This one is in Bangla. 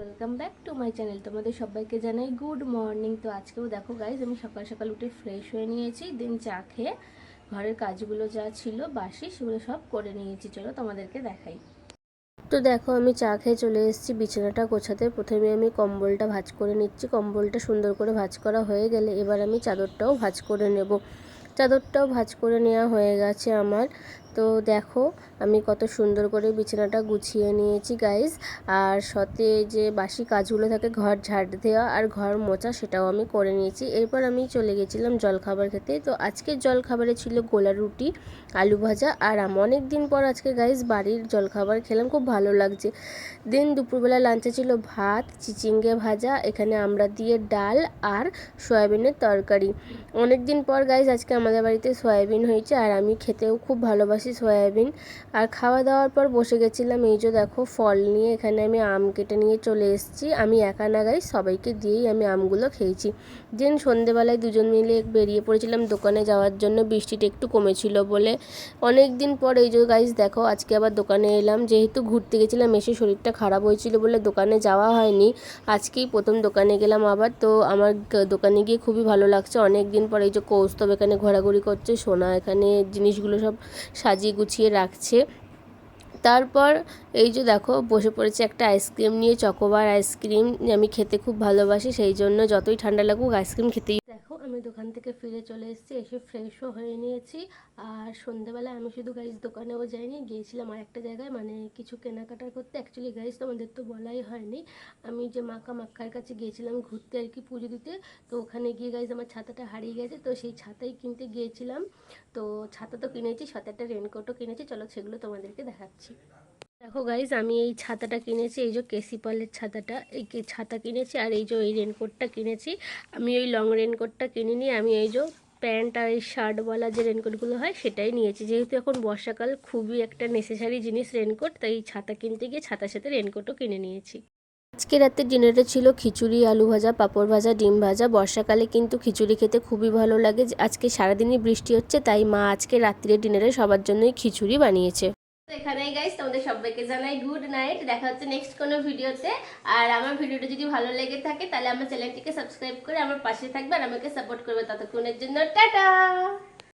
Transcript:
Welcome back to my channel তোমাদের সবাইকে জানাই গুড মর্নিং তো আজকেও দেখো গাইজ আমি সকাল সকাল উঠে ফ্রেশ হয়ে নিয়েছি। দিন চা খেয়ে ঘরের কাজগুলো যা ছিল, বাসি, সেগুলো সব করে নিয়েছি। চলো তোমাদেরকে দেখাই। তো দেখো, আমি চা খেয়ে চলে এসেছি। বিছানাটা গোছাতে প্রথমে আমি কম্বলটা ভাঁজ করে নিচ্ছি। কম্বলটা সুন্দর করে ভাঁজ করা হয়ে গেলে এবার আমি চাদরটাও ভাঁজ করে নেব। চাদরটাও ভাঁজ করে নেওয়া হয়ে গেছে আমার। তো দেখো, আমি কত সুন্দর করে বিছানাটা গুছিয়ে নিয়েছি গাইজ আর সাথে যে বাসি কাজগুলো থাকে, ঘর ঝাড় দেওয়া আর ঘর মোচা সেটাও আমি করে নিয়েছি। এরপর আমি চলে গেছিলাম জলখাবার খেতে। তো আজকের জলখাবারে ছিল গোলা রুটি, আলু ভাজা আর আম। অনেক দিন পর আজকে গাইজ বাড়ির জলখাবার খেলাম, খুব ভালো লাগছে। দিন দুপুরবেলা লাঞ্চে ছিল ভাত, চিচিঙ্গে ভাজা, এখানে আমরা দিয়ে ডাল আর সয়াবিনের তরকারি। অনেক দিন পর গাইজ আজকে আমাদের বাড়িতে সয়াবিন হয়েছে আর আমি খেতেও খুব ভালোবাসি। সয়াবিন। আর খাওয়া দাওয়ার পর বসে গেছিলাম, এই যে দেখো ফল নিয়ে, এখানে আমি আম কেটে নিয়ে চলে এসেছি। আমি একা না গাই সবাইকে দিয়েই আমি আমগুলো খেয়েছি। দিন সন্ধেবেলায় দুজন মিলে বেরিয়ে পড়েছিলাম দোকানে যাওয়ার জন্য, বৃষ্টিটা একটু কমেছিল বলে। অনেক দিন পর এই যে গাইজ দেখো, আজকে আবার দোকানে এলাম। যেহেতু ঘুরতে গেছিলাম, এসে শরীরটা খারাপ হয়েছিল বলে দোকানে যাওয়া হয়নি। আজকেই প্রথম দোকানে গেলাম আবার। তো আমার দোকানে গিয়ে খুবই ভালো লাগছে। অনেক দিন পর এই যে কৌস্তব এখানে ঘোরাঘুরি করছে, সোনা এখানে জিনিসগুলো সব সাজিয়ে গুছিয়ে রাখছে। তারপর এই যে দেখো, বসে পড়েছে একটা আইসক্রিম নিয়ে, চকোবার আইসক্রিম। আমি খেতে খুব ভালোবাসি, সেই জন্য যতই ঠান্ডা লাগুক, আইসক্রিম খেতেই আমি দোকান থেকে ফিরে চলে এসেছি, এসে ফ্রেশও হয়ে নিয়েছি। আর সন্ধ্যাবেলা আমি শুধু গাইজ দোকানেও যাইনি, গিয়েছিলাম আর একটা জায়গায় মানে কিছু কেনাকাটা করতে। অ্যাকচুয়ালি গাইজ তোমাদের তো বলাই হয়নি। আমি যে মাকা মাক্কার কাছে গিয়েছিলাম ঘুরতে আর কি পুজো দিতে, তো ওখানে গিয়ে গাইজ আমার ছাতাটা হারিয়ে গেছে, তো সেই ছাতাই কিনতে গিয়েছিলাম। তো ছাতা তো কিনেছি, সাথে একটা রেনকোটও কিনেছি, চলো সেগুলো তোমাদেরকে দেখাচ্ছি। দেখো গাইজ আমি এই ছাতাটা কিনেছি, এই যে কেসিপালের ছাতাটা, এই ছাতা কিনেছি আর এই যে এই রেনকোটটা কিনেছি। আমি ওই লং রেনকোটটা কিনিনি, আমি এই যে প্যান্ট আর এই শার্টওয়ালা যে রেনকোটগুলো হয় সেটাই নিয়েছি। যেহেতু এখন বর্ষাকাল, খুবই একটা নেসেসারি জিনিস রেনকোট তাই এই ছাতা কিনতে গিয়ে ছাতার সাথে রেনকোটও কিনে নিয়েছি। আজকে রাতের ডিনারে ছিল খিচুড়ি, আলু ভাজা, পাঁপড় ভাজা, ডিম ভাজা। বর্ষাকালে কিন্তু খিচুড়ি খেতে খুবই ভালো লাগে। আজকে সারাদিনই বৃষ্টি হচ্ছে, তাই মা আজকে রাত্রিরে ডিনারে সবার জন্যই খিচুড়ি বানিয়েছে। এখানেই গাইস তোমাদের সবাইকে জানাই গুড নাইট দেখা হচ্ছে নেক্সট কোনো ভিডিওতে আর আমার ভিডিওটা যদি ভালো লেগে থাকে, তাহলে আমার চ্যানেলটিকে সাবস্ক্রাইব করে আমার পাশে থাকবে আর আমাকে সাপোর্ট করবে ততক্ষণের জন্য। টাটা!